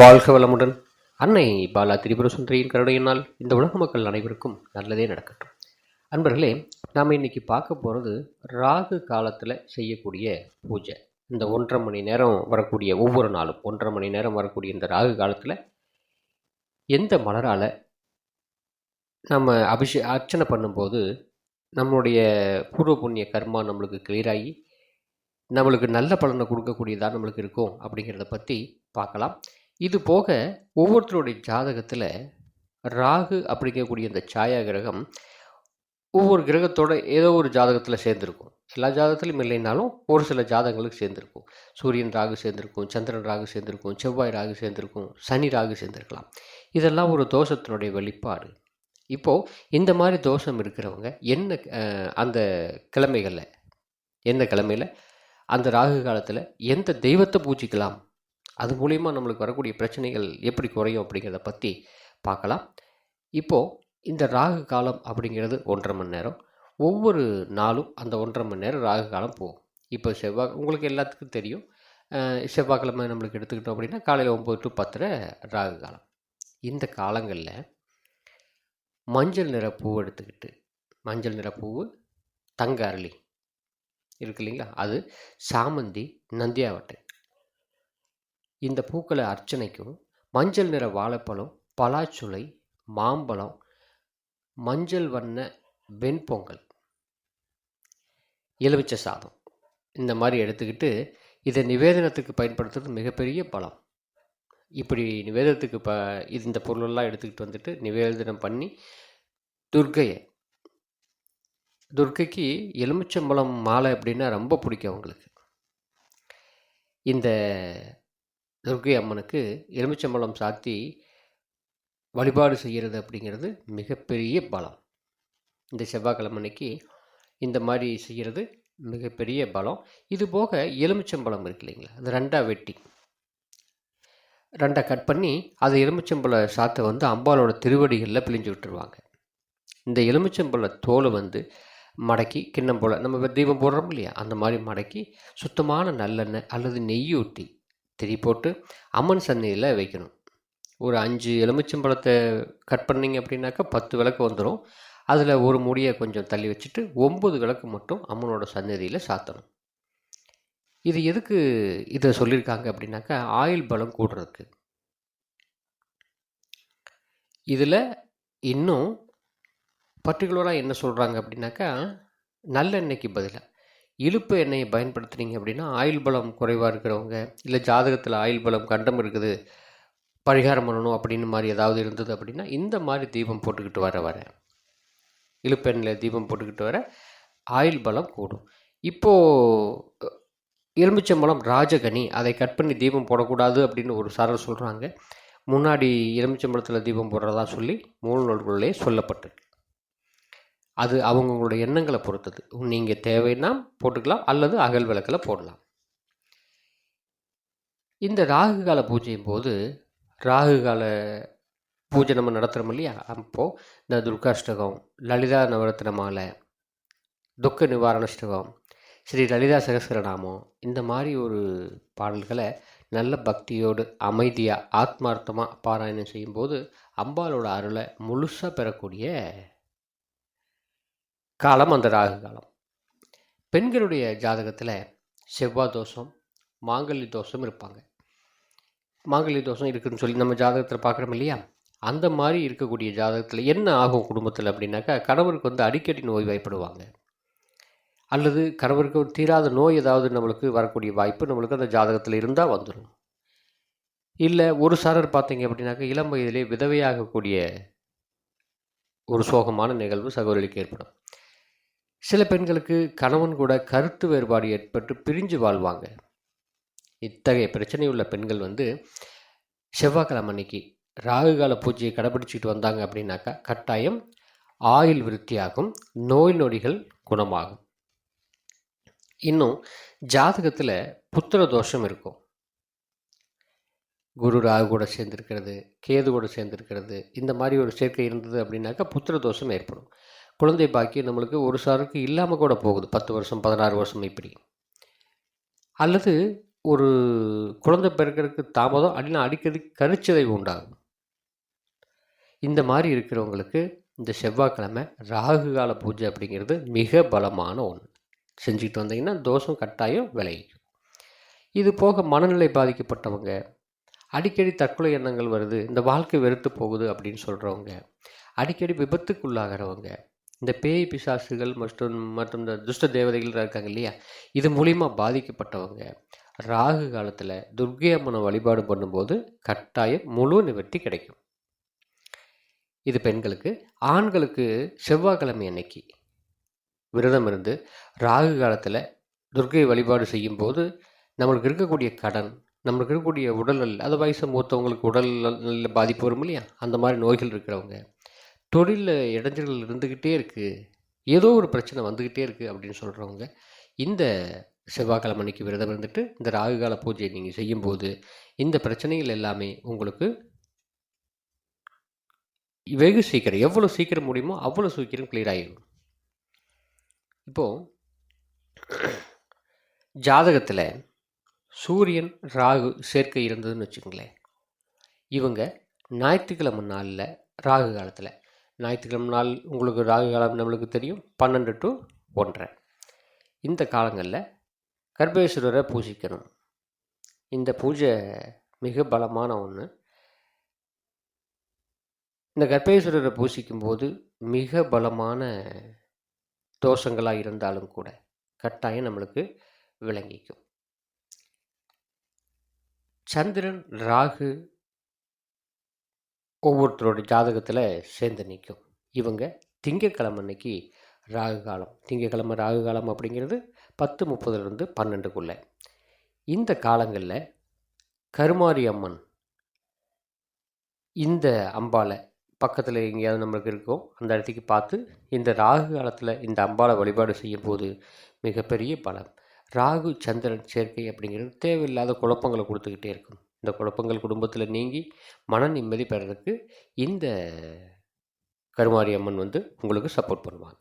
வாழ்க வளமுடன். அன்னை பாலா திரிபுர சுந்தரியின் கருணையினால் இந்த உலக மக்கள் அனைவருக்கும் நல்லதே நடக்கட்டும். அன்பர்களே நாம் இன்னைக்கு பார்க்க போகிறது ராகு காலத்தில் செய்யக்கூடிய பூஜை. இந்த ஒன்றரை மணி நேரம் வரக்கூடிய ஒவ்வொரு நாளும் ஒன்றரை மணி நேரம் வரக்கூடிய இந்த ராகு காலத்தில் எந்த மலரால் நம்ம அபிஷே அர்ச்சனை பண்ணும்போது நம்மளுடைய பூர்வ புண்ணிய கர்மா நம்மளுக்கு கிளியராகி நம்மளுக்கு நல்ல பலனை கொடுக்கக்கூடியதாக நம்மளுக்கு இருக்கும் அப்படிங்கிறத பற்றி பார்க்கலாம். இது போக ஒவ்வொருத்தருடைய ஜாதகத்தில் ராகு அப்படிங்கக்கூடிய இந்த சாயா கிரகம் ஒவ்வொரு கிரகத்தோட ஏதோ ஒரு ஜாதகத்தில் சேர்ந்துருக்கும். எல்லா ஜாதகத்திலும் இல்லைனாலும் ஒரு சில ஜாதகங்களுக்கு சேர்ந்துருக்கும். சூரியன் ராகு சேர்ந்துருக்கும் சந்திரன் ராகு சேர்ந்துருக்கும் செவ்வாய் ராகு சேர்ந்துருக்கும் சனி ராகு சேர்ந்துருக்கலாம். இதெல்லாம் ஒரு தோஷத்தினுடைய வெளிப்பாடு. இப்போது இந்த மாதிரி தோஷம் இருக்கிறவங்க என்ன அந்த கிழமைகளில் எந்த கிழமையில்? அந்த ராகு காலத்தில் எந்த தெய்வத்தை பூஜிக்கலாம்? அது மூலிமா நம்மளுக்கு வரக்கூடிய பிரச்சனைகள் எப்படி குறையும் அப்படிங்கிறத பற்றி பார்க்கலாம். இப்போது இந்த ராகு காலம் அப்படிங்கிறது ஒன்றரை மணி நேரம். ஒவ்வொரு நாளும் அந்த ஒன்றரை மணி நேரம் ராகு காலம் போகும். இப்போ செவ்வாய் உங்களுக்கு எல்லாத்துக்கும் தெரியும். செவ்வாய்க்கிழமை நம்மளுக்கு எடுத்துக்கிட்டோம் அப்படின்னா காலையில் ஒம்பது டு பத்தரை ராகு காலம். இந்த காலங்களில் மஞ்சள் நிற பூ எடுத்துக்கிட்டு மஞ்சள் நிற பூவு தங்க அரளி இருக்கு இல்லைங்களா? அது சாமந்தி நந்தியாவட்டை. இந்த பூக்களை அர்ச்சனைக்கும் மஞ்சள் நிற வாழைப்பழம் பலாச்சுளை மாம்பழம் மஞ்சள் வண்ண வெண்பொங்கல் எலுமிச்சை சாதம் இந்த மாதிரி எடுத்துக்கிட்டு இதை நிவேதனத்துக்கு பயன்படுத்துறது மிகப்பெரிய பலம். இப்படி நிவேதனத்துக்கு ப இது இந்த பொருளெல்லாம் எடுத்துக்கிட்டு வந்துட்டு நிவேதனம் பண்ணி துர்க்கையை துர்க்கைக்கு எலுமிச்சம்பழம் மாலை அப்படின்னா ரொம்ப பிடிக்கும் அவங்களுக்கு. இந்த துர்க்கை அம்மனுக்கு எலுமிச்சம்பழம் சாத்தி வழிபாடு செய்கிறது அப்படிங்கிறது மிகப்பெரிய பலம். இந்த செவ்வாய்க்கிழமை அன்னைக்கு இந்த மாதிரி செய்கிறது மிகப்பெரிய பலம். இது போக எலுமிச்சம்பழம் இருக்கு இல்லைங்களா? அது ரெண்டாக வெட்டி. ரெண்டாக கட் பண்ணி அது எலுமிச்சம்பழ சாத்தை வந்து அம்பாலோட திருவடிகளில் பிழிஞ்சு விட்டுருவாங்க. இந்த எலுமிச்சம்பழ தோலை வந்து மடக்கி கிண்ணம் போல் நம்ம தீபம் போடுறோம் இல்லையா? அந்த மாதிரி மடக்கி சுத்தமான நல்லெண்ணெய் அல்லது நெய் ஊற்றி திரி போட்டு அம்மன் சந்தையில் வைக்கணும். ஒரு அஞ்சு எலுமிச்சம்பழத்தை கட் பண்ணீங்க அப்படின்னாக்கா பத்து விளக்கு வந்துடும் அதில் ஒரு முடியை கொஞ்சம் தள்ளி வச்சுட்டு ஒம்பது விளக்கு மட்டும் அம்மனோட சந்நிதியில் சாத்தணும். இது எதுக்கு இதை சொல்லியிருக்காங்க அப்படின்னாக்கா ஆயில் பலம் கூடுறதுக்கு. இதில் இன்னும் பர்டிகுலராக என்ன சொல்கிறாங்க அப்படின்னாக்கா நல்லெண்ணெய்க்கு பதிலாக இழுப்பு எண்ணெயை பயன்படுத்துனீங்க அப்படின்னா ஆயில் பலம் குறைவாக இருக்கிறவங்க இல்லை ஜாதகத்தில் ஆயில் பலம் கண்டம் இருக்குது பரிகாரம் பண்ணணும் அப்படின்னு மாதிரி ஏதாவது இருந்தது அப்படின்னா இந்த மாதிரி தீபம் போட்டுக்கிட்டு வர வர. இழுப்பெண்ணில் தீபம் போட்டுக்கிட்டு வர ஆயில் பலம் கூடும். இப்போது எலுமிச்சம்பழம் ராஜகனி அதை கட் பண்ணி தீபம் போடக்கூடாது அப்படின்னு ஒரு சாரர் சொல்கிறாங்க முன்னாடி எலுமிச்சம்பழத்தில் தீபம் போடுறதா சொல்லி மூல நூல்களிலே சொல்லப்பட்டிருக்கு. அது அவங்கவுங்களோட எண்ணங்களை பொறுத்தது. நீங்கள் தேவைன்னா போட்டுக்கலாம் அல்லது அகல் விளக்கில் போடலாம். இந்த ராகு கால பூஜையும் போது ராகு கால பூஜை நம்ம நடத்துகிறோம் இல்லையா? அப்போது இந்த துர்காஷ்டகம் லலிதா நவரத்ன மாலை துக்க நிவாரணஷ்டகம் ஸ்ரீ லலிதா சகசரநாமம் இந்த மாதிரி ஒரு பாடல்களை நல்ல பக்தியோடு அமைதியாக ஆத்மார்த்தமாக பாராயணம் செய்யும்போது அம்பாலோட அருளை முழுசாக பெறக்கூடிய காலம் அந்த ராகு காலம். பெண்களுடைய ஜாதகத்தில் செவ்வாய் தோஷம் மாங்கல்லி தோஷம் இருப்பாங்க. மாங்கல்லி தோஷம் இருக்குதுன்னு சொல்லி நம்ம ஜாதகத்தில் பார்க்குறோம் இல்லையா? அந்த மாதிரி இருக்கக்கூடிய ஜாதகத்தில் என்ன ஆகும் குடும்பத்தில் அப்படின்னாக்கா கணவருக்கு வந்து அடிக்கடி நோய் வாய்ப்படுவாங்க. அல்லது கணவருக்கு ஒரு தீராத நோய் ஏதாவது நம்மளுக்கு வரக்கூடிய வாய்ப்பு நம்மளுக்கு அந்த ஜாதகத்தில் இருந்தால் வந்துடும் இல்லை ஒரு சாரர் பார்த்தீங்க அப்படின்னாக்கா இளம் வயதிலே விதவையாகக்கூடிய ஒரு சோகமான நிகழ்வு சகோதரிக்கு ஏற்படும். சில பெண்களுக்கு கணவன் கூட கருத்து வேறுபாடு ஏற்பட்டு பிரிஞ்சு வாழ்வாங்க. இத்தகைய பிரச்சனை உள்ள பெண்கள் வந்து செவ்வாய்க்கிழமை அன்னைக்கு ராகுகால பூஜையை கடைபிடிச்சிட்டு வந்தாங்க அப்படின்னாக்கா கட்டாயம் ஆயுள் விருத்தியாகும் நோய் நொடிகள் குணமாகும். இன்னும் ஜாதகத்தில் புத்திர தோஷம் இருக்கும். குரு ராகு கூட சேர்ந்துருக்கிறது கேது கூட சேர்ந்துருக்கிறது இந்த மாதிரி ஒரு சேர்க்கை இருந்தது அப்படின்னாக்கா புத்திர தோஷம் ஏற்படும். குழந்தை பாக்கியம் நம்மளுக்கு ஒரு சாருக்கு இல்லாமல் கூட போகுது. பத்து வருஷம் பதினாறு வருஷம் இப்படி. அல்லது ஒரு குழந்தை பிறக்கிறதுக்கு தாமதம் அப்படின்னா அடிக்கடி கருச்சிதைவு உண்டாகும். இந்த மாதிரி இருக்கிறவங்களுக்கு இந்த செவ்வாய்க்கிழமை ராகு கால பூஜை அப்படிங்கிறது மிக பலமான ஒன்று செஞ்சுக்கிட்டு வந்தீங்கன்னா தோஷம் கட்டாயம் விளையும் இது போக மனநிலை பாதிக்கப்பட்டவங்க அடிக்கடி தற்கொலை எண்ணங்கள் வருது இந்த வாழ்க்கை வெறுத்து போகுது அப்படின்னு சொல்கிறவங்க அடிக்கடி விபத்துக்குள்ளாகிறவங்க இந்த பேய் பிசாசுகள் மற்றும் மற்றும் இந்த துஷ்ட தேவதைகள் இருக்காங்க இல்லையா? இது மூலிமா பாதிக்கப்பட்டவங்க. ராகு காலத்தில் துர்க்கை அம்மனை வழிபாடு பண்ணும்போது கட்டாயம் முழு நிவர்த்தி கிடைக்கும். இது பெண்களுக்கு ஆண்களுக்கு செவ்வாய்க்கிழமை அன்னைக்கு. விரதம் இருந்து ராகு காலத்தில் துர்க்கை வழிபாடு செய்யும்போது நம்மளுக்கு இருக்கக்கூடிய கடன் நம்மளுக்கு இருக்கக்கூடிய உடல் அது வயசு மூத்தவங்களுக்கு உடல் நல்ல பாதிப்பு வரும் இல்லையா? அந்த மாதிரி நோய்கள் இருக்கிறவங்க. தொழிலில் இடைஞ்சல்கள் இருந்துக்கிட்டே இருக்குது ஏதோ ஒரு பிரச்சனை வந்துக்கிட்டே இருக்குது அப்படின்னு சொல்கிறவங்க இந்த செவ்வாய்க்கிழமை அன்னைக்கு விரதம் இருந்துட்டு இந்த ராகு கால பூஜையை நீங்கள் செய்யும்போது இந்த பிரச்சனைகள் எல்லாமே உங்களுக்கு வெகு சீக்கிரம் எவ்வளோ சீக்கிரம் முடியுமோ அவ்வளோ சீக்கிரம் கிளியர் ஆகிடும் இப்போது ஜாதகத்தில் சூரியன் ராகு சேர்க்கை இருந்ததுன்னு வச்சுக்கோங்களேன். இவங்க ஞாயிற்றுக்கிழமை நாளில் ராகு காலத்தில் ஞாயிற்றுக்கிழமை நாள் உங்களுக்கு ராகு காலம் நம்மளுக்கு தெரியும். பன்னெண்டு டு ஒன்றரை. இந்த காலங்களில் கர்ப்பேஸ்வரரை பூஜிக்கணும். இந்த பூஜை மிக பலமான ஒன்று இந்த கர்ப்பேஸ்வரரை பூசிக்கும் போது மிக பலமான தோஷங்களாக இருந்தாலும் கூட கட்டாயம் நம்மளுக்கு விளங்கிக்கும். சந்திரன் ராகு ஒவ்வொருத்தரோட ஜாதகத்தில் சேர்ந்து நிற்கும் இவங்க திங்கக்கிழமை அன்னைக்கு ராகு காலம். திங்கக்கிழமை ராகு காலம் அப்படிங்கிறது பத்து முப்பதுலேருந்து பன்னெண்டுக்குள்ளே. இந்த காலங்களில் கருமாரி அம்மன் இந்த அம்பாலை பக்கத்தில் எங்கேயாவது நம்மளுக்கு இருக்கோ அந்த இடத்துக்கு பார்த்து இந்த ராகு காலத்தில் இந்த அம்பாலை வழிபாடு செய்யும் போது மிகப்பெரிய பலம் ராகு சந்திரன் சேர்க்கை அப்படிங்கிறது தேவையில்லாத குழப்பங்களை கொடுத்துக்கிட்டே இருக்கும். இந்த குழப்பங்கள் குடும்பத்தில் நீங்கி மன நிம்மதி பெறதுக்கு இந்த கருமாரி அம்மன் வந்து உங்களுக்கு சப்போர்ட் பண்ணுவாங்க.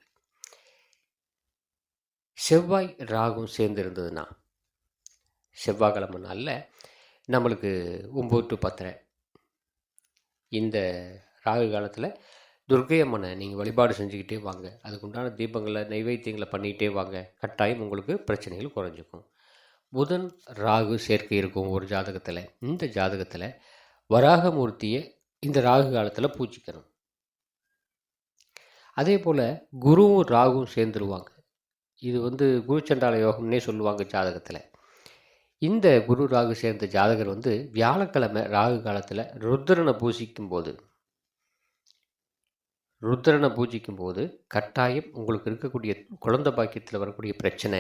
செவ்வாய் ராகும் சேர்ந்து இருந்ததுன்னா செவ்வாய்க்கிழமை நாளில் நம்மளுக்கு ஒம்பது டு பத்தரை இந்த ராகு காலத்தில் துர்க்கை அம்மனை நீங்கள் வழிபாடு செஞ்சுக்கிட்டே வாங்க. அதுக்குண்டான தீபங்களை நைவேத்தியங்களை பண்ணிக்கிட்டே வாங்க. கட்டாயம் உங்களுக்கு பிரச்சனைகள் குறைஞ்சிக்கும். புதன் ராகு சேர்க்கை இருக்கும் ஒரு ஜாதகத்தில். இந்த ஜாதகத்தில் வராகமூர்த்தியை இந்த ராகு காலத்தில் பூஜிக்கணும். அதே போல் குருவும் ராகுவும் சேர்ந்துருவாங்க. இது வந்து குருச்சண்டால யோகம்னே சொல்லுவாங்க ஜாதகத்தில். இந்த குரு ராகு சேர்ந்த ஜாதகர் வந்து வியாழக்கிழமை ராகு காலத்தில் ருத்ரனை பூசிக்கும் போது ருத்ரனை பூஜிக்கும் போது கட்டாயம் உங்களுக்கு இருக்கக்கூடிய குழந்தை பாக்கியத்தில் வரக்கூடிய பிரச்சனை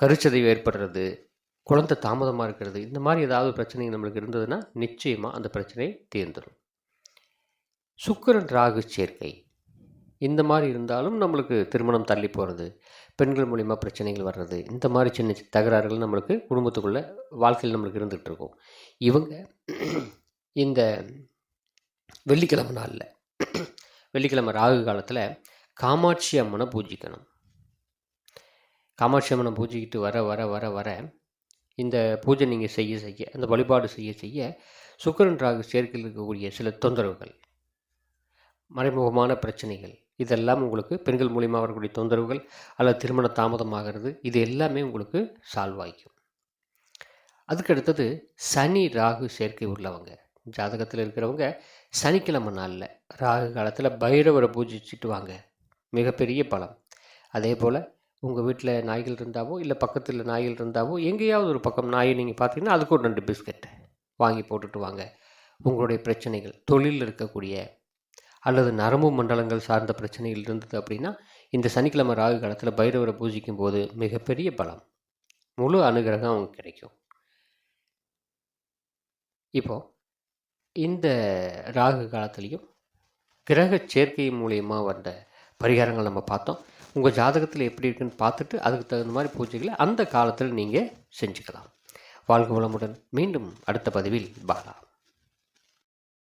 கருச்சதை ஏற்படுறது குழந்தை தாமதமாக இருக்கிறது இந்த மாதிரி ஏதாவது பிரச்சனை நம்மளுக்கு இருந்ததுன்னா நிச்சயமாக அந்த பிரச்சனை தீர்ந்துடும் சுக்கரன் ராகு சேர்க்கை. இந்த மாதிரி இருந்தாலும் நம்மளுக்கு திருமணம் தள்ளி போகிறது பெண்கள் மூலிமா பிரச்சனைகள் வர்றது இந்த மாதிரி சின்ன சின்ன தகராறுகள் நம்மளுக்கு குடும்பத்துக்குள்ளே வாழ்க்கையில் நம்மளுக்கு இருந்துகிட்டு இருக்கும். இவங்க இந்த வெள்ளிக்கிழமை நாளில் வெள்ளிக்கிழமை ராகு காலத்தில் காமாட்சி அம்மனை பூஜிக்கணும். காமாட்சி அம்மனை பூஜிக்கிட்டு வர வர வர வர இந்த பூஜை நீங்கள் செய்ய செய்ய அந்த வழிபாடு செய்ய செய்ய சுக்கரன் ராகு சேர்க்கையில் இருக்கக்கூடிய சில தொந்தரவுகள் மறைமுகமான பிரச்சனைகள் இதெல்லாம் உங்களுக்கு பெண்கள் மூலியமாக வரக்கூடிய தொந்தரவுகள் அல்லது திருமண தாமதமாகிறது இது எல்லாமே உங்களுக்கு சால்வ் ஆகிக்கும். அதுக்கு அடுத்தது சனி ராகு சேர்க்கை உள்ளவங்க ஜாதகத்தில் இருக்கிறவங்க சனிக்கிழமை நாளில் ராகு காலத்தில் பைரவரை பூஜிச்சுட்டு வாங்க மிகப்பெரிய பலம். அதே போல் உங்கள் வீட்டில் நாய்கள் இருந்தாவோ இல்லை பக்கத்தில் நாய்கள் இருந்தாவோ எங்கேயாவது ஒரு பக்கம் நாயை நீங்கள் பார்த்தீங்கன்னா அதுக்கு ஒரு ரெண்டு பிஸ்கட் வாங்கி போட்டுட்டு வாங்க. உங்களுடைய பிரச்சனைகள் தொழிலில் இருக்கக்கூடிய அல்லது நரம்பு மண்டலங்கள் சார்ந்த பிரச்சனைகள் இருந்தது அப்படின்னா இந்த சனிக்கிழமை ராகு காலத்தில் பைரவரை பூஜிக்கும் போது மிகப்பெரிய பலம் முழு அனுகிரகம் அவங்க கிடைக்கும். இப்போது இந்த ராகு காலத்துலேயும் கிரக சேர்க்கை மூலியமாக வந்த பரிகாரங்கள் நம்ம பார்த்தோம். உங்கள் ஜாதகத்தில் எப்படி இருக்குன்னு பார்த்துட்டு அதுக்கு தகுந்த மாதிரி பூஜைகளை அந்த காலத்தில் நீங்கள் செஞ்சுக்கலாம். வாழ்க வளமுடன். மீண்டும் அடுத்த பதிவில் பாலா